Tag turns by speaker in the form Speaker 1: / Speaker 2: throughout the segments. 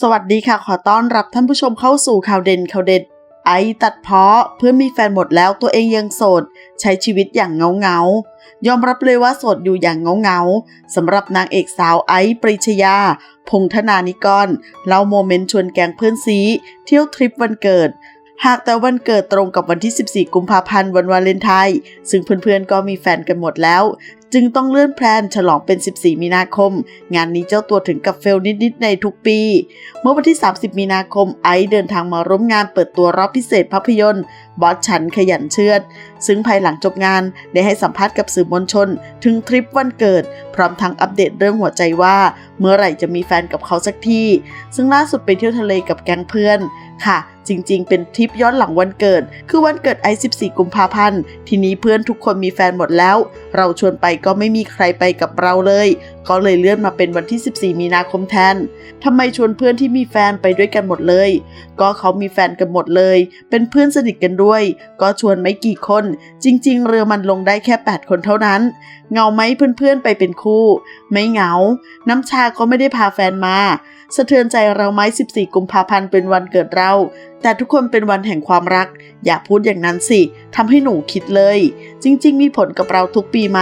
Speaker 1: สวัสดีค่ะขอต้อนรับท่านผู้ชมเข้าสู่ข่าวเด่นข่าวเด็ด ไอตัดเพาะเพื่อนมีแฟนหมดแล้วตัวเองยังโสด ใช้ชีวิตอย่างเงาเงายอมรับเลยว่าโสดอยู่อย่างเงาเงาสำหรับนางเอกสาวไอปริชยา พงธนานิกรเล่าโมเมนต์ชวนแก๊งเพื่อนซีเที่ยวทริปวันเกิด หากแต่วันเกิดตรงกับวันที่ 14 กุมภาพันธ์วันวาเลนไทน์ซึ่งเพื่อนๆก็มีแฟนกันหมดแล้ว จึงต้องเลื่อนแพลนฉลองเป็น 14 มีนาคม งานนี้เจ้าตัวถึงกับเฟลนิด ๆ ในทุกปี เมื่อวันที่ 30 มีนาคมไอซ์เดินทางมาร่วมงานเปิดตัวรอบพิเศษภาพยนตร์ บอสฉันขยันเชือด ซึ่งภายหลังจบงานได้ให้สัมภาษณ์กับสื่อมวลชน ถึงทริปวันเกิด พร้อมทั้งอัปเดตเรื่องหัวใจว่า เมื่อไหร่จะมีแฟนกับเขาสักที ซึ่งล่าสุดไปเที่ยวทะเลกับแก๊งเพื่อนค่ะจริง ๆ เป็นทริปย้อนหลังวันเกิด คือวันเกิดไอซ์14 กุมภาพันธ์ ทีนี้เพื่อนทุกคนมีแฟนหมดแล้ว เราชวนไปก็ไม่มีใครไปกับเราเลย ก็เลยเลื่อนมาเป็นวันที่ 14 มีนาคมแทนทำไมชวนเพื่อนที่มีแฟนไปด้วยกันหมดเลย ก็เขามีแฟนกันหมดเลย เป็นเพื่อนสนิทกันด้วย ก็ชวนไม่กี่คน จริง ๆ เรือมันลงได้แค่ 8 คนเท่านั้น เงาไหมเพื่อนๆไปเป็นคู่ ไม่เหงา น้ำชาก็ไม่ได้พาแฟนมา สะเทือนใจเราไหม14 กุมภาพันธ์เป็นวันเกิดเราแต่ทุกคนเป็นวันแห่งความรัก อย่าพูดอย่างนั้นสิทำให้หนูคิดเลย จริง ๆ มีผลกับเราทุกปีีไหม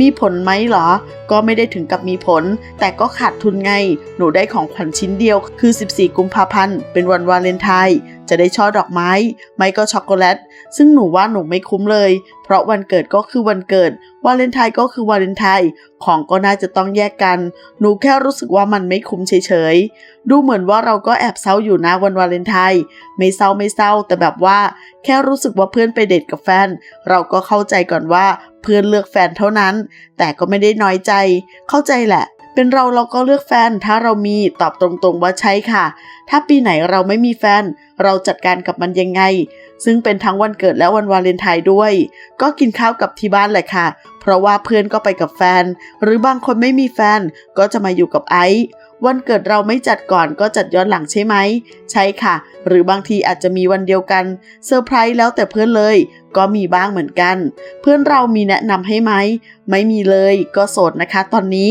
Speaker 1: มีผลไหมเหรอ ก็ไม่ได้ถึงกับมีผล แต่ก็ขาดทุนไง หนูได้ของขวัญชิ้นเดียว คือ 14 กุมภาพันธ์ เป็นวันวาเลนไทน์ จะได้ช่อดอกไม้ ไม่ก็ช็อกโกแลต ซึ่งหนูว่าหนูไม่คุ้มเลย เพราะวันเกิดก็คือวันเกิด วาเลนไทน์ก็คือวาเลนไทน์ ของก็น่าจะต้องแยกกัน หนูแค่รู้สึกว่ามันไม่คุ้มเฉยๆ ดูเหมือนว่าเราก็แอบเศร้าอยู่นะวันวาเลนไทน์ ไม่เศร้าไม่เศร้า แต่แบบว่า แค่รู้สึกว่าเพื่อนไปเดทกับแฟน เราก็เข้าใจก่อนว่าเพื่อนเลือกแฟนเท่านั้น แต่ก็ไม่ได้น้อยใจ เข้าใจแหละ เป็นเราเราก็เลือกแฟน ถ้าเรามีตอบตรงๆว่าใช่ค่ะ ถ้าปีไหนเราไม่มีแฟน เราจัดการกับมันยังไง ซึ่งเป็นทั้งวันเกิดและวันวาเลนไทน์ด้วย ก็กินข้าวกับที่บ้านแหละค่ะ เพราะว่าเพื่อนก็ไปกับแฟน หรือบางคนไม่มีแฟนก็จะมาอยู่กับไอซ์วันเกิดเราไม่จัดก่อนก็จัดย้อนหลังใช่ไหม ใช่ค่ะ หรือบางทีอาจจะมีวันเดียวกันเซอร์ไพรส์แล้วแต่เพื่อนเลย ก็มีบ้างเหมือนกัน เพื่อนเรามีแนะนำให้ไหม ไม่มีเลย ก็โสดนะคะตอนนี้